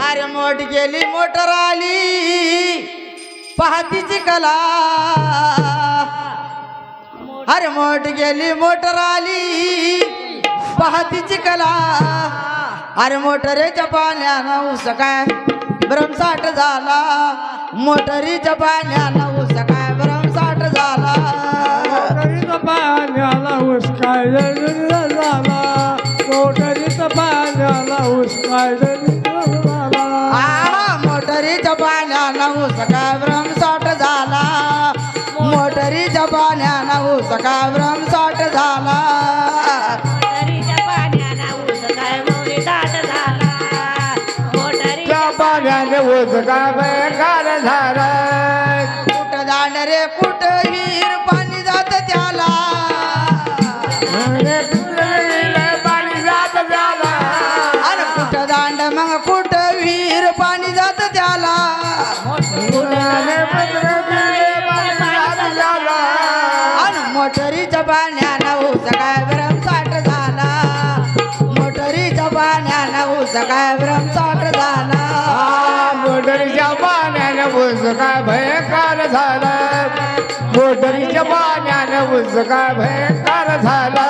अरे मोठ गेली मोटर आली. पाहतीची कला. अरे मोठ गेली मोटर आली. पाहतीची कला. अरे मोटरीच्या पाण्यानं उस काय? भ्रमसाठ झाला. मोटरीच्या पाण्यानं उस काय? भ्रमसाठ झाला. मोटरीचा पाण्याला उचकाय झाला. मोटरीचं पाण्याला उचकाय झाला. मोटरीच्या पाण्यानं ऊस काय भ्रमसाठ झाला? मोटरीच्या पाण्यानं ऊस काय भ्रमसाठ झाला? मोटरीच्या पाण्याला ऊस काय मोरी दाट झाला? पाण्याने उचका बेकार झाला? काय भ्रमसाठ झाला मोटरीच्या पाण्याने काय भयंकर झाला? मोटरीच्या पाण्याने काय भयंकर झाला?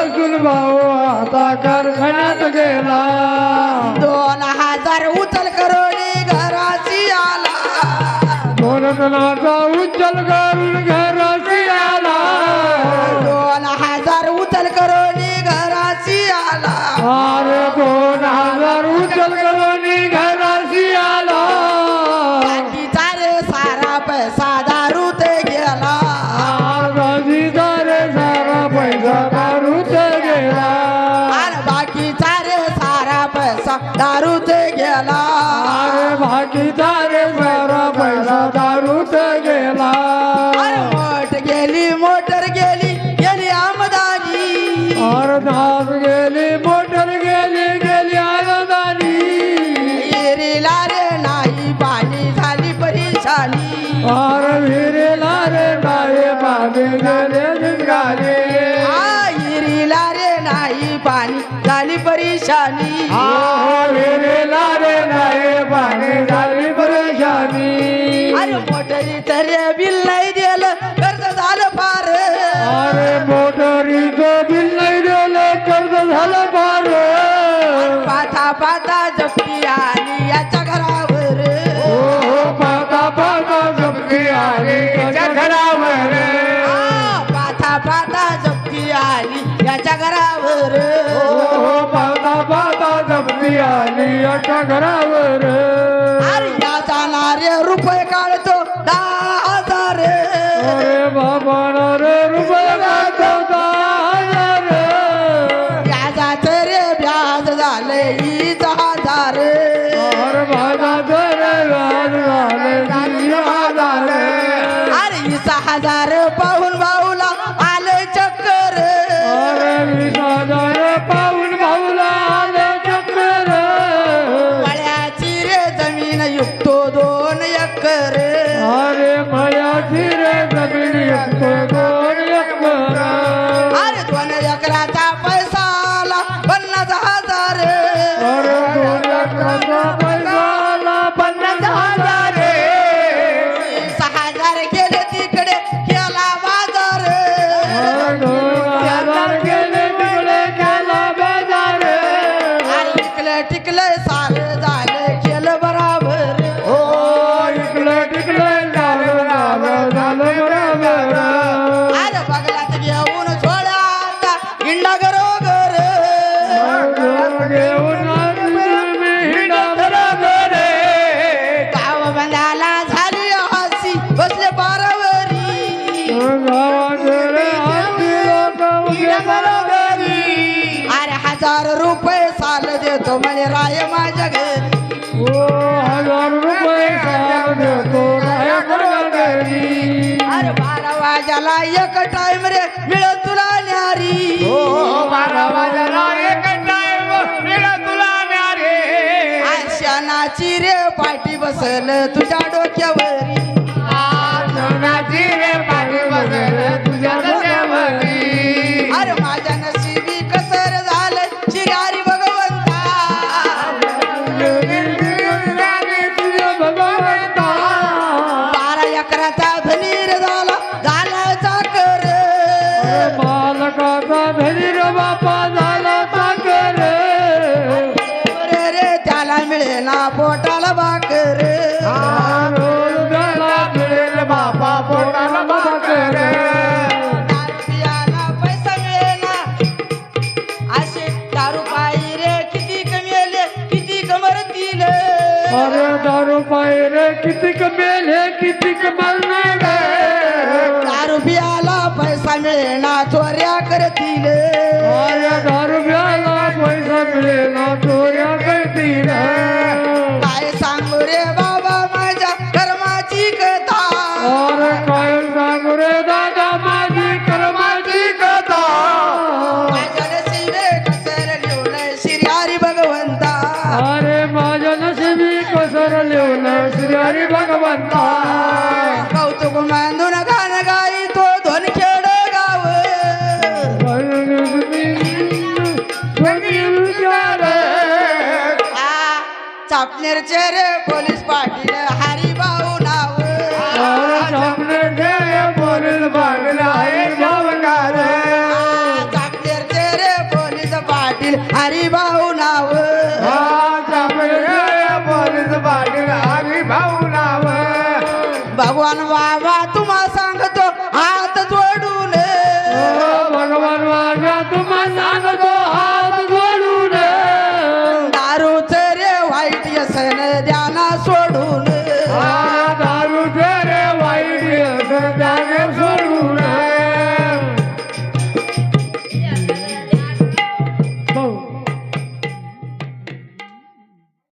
बसून भाऊ आता कारखान्यात गेला. दोन हजार उचल करोनी घराची आला. दोन जणांचा उचल करून घराशी आला. दोन हजार उचल करोनी घराची आला. अरे दोन हजार उचल करून रे सारा पैसा दारूत गेला. मोठ गेली मोटर गेली गेली आमदानी. अरे धास गेली मोटर गेली गेली आनंदानी हिरीला रे नाही पाणी झाली परेशानी. अरे विहिरीला रे नाही पाणी गेले निघाले. हिरीला रे नाही पाणी झाली परेशानी. मोटरी तर बिल नाही दिलं कर्ज झालं फार. अरे मोटरीचं बिल नाही दिलं कर्ज झालं फार. पाथा पाथा जप्ती आली याच्या घरावर. हो हो पाता पाता जप्ती आली त्याच्या घरावर. आ, पाथा पाथा जप्ती आली याच्या घरावर. हो हो पाता पाता जप्ती आली याच्या घरावर. अरे या जाणारे रुपये काढतो व्याज झाले हीच हजार अरे माझा घर व्याज झाले तीन हजार अरे हीच टिकलं टिकलं सार झालं केलं बराबर. हो इकडे तिकडे झालं बरोबर. अरे बगलात घेऊन सोडा आता इंडा घरोघर घेऊन मी हिंडा बरोबर गाव बंधाला झाली हसी बसले बारावरी गावात रे हाती लोक उभे देतो म्हणे राय माझ्या घरी ओ हजार रुपये देतो रायगड घरी अरे बारा वाजाला एक टाइम रे मिळत तुला न्यारी। बारा वाजाला एक टाइम मिळा तुला न्यारे। आशानाची रे पाठी बसल तुझ्या डोक्यावरी। बालकाचा धनी रे बापा झाला साकर रे रे त्याला मिळेना पोटाला भाकर. मिळेल बापा पोटाला भाकर. पियाला पैसा मिळेना असे दारू पायी रे किती कमेले किती कमरतील अरे दारू पाय रे किती कमेले किती कमलणार दारू पियाला पैसा चोऱ्या Friday. चापनेरचे रे पोलीस पाटील हरिभाऊ नाव. आ, चापनेरचे रे पोलीस पाटील हरिभाऊ नाव. भगवान बाबा तुम्हा व्यसन सोडून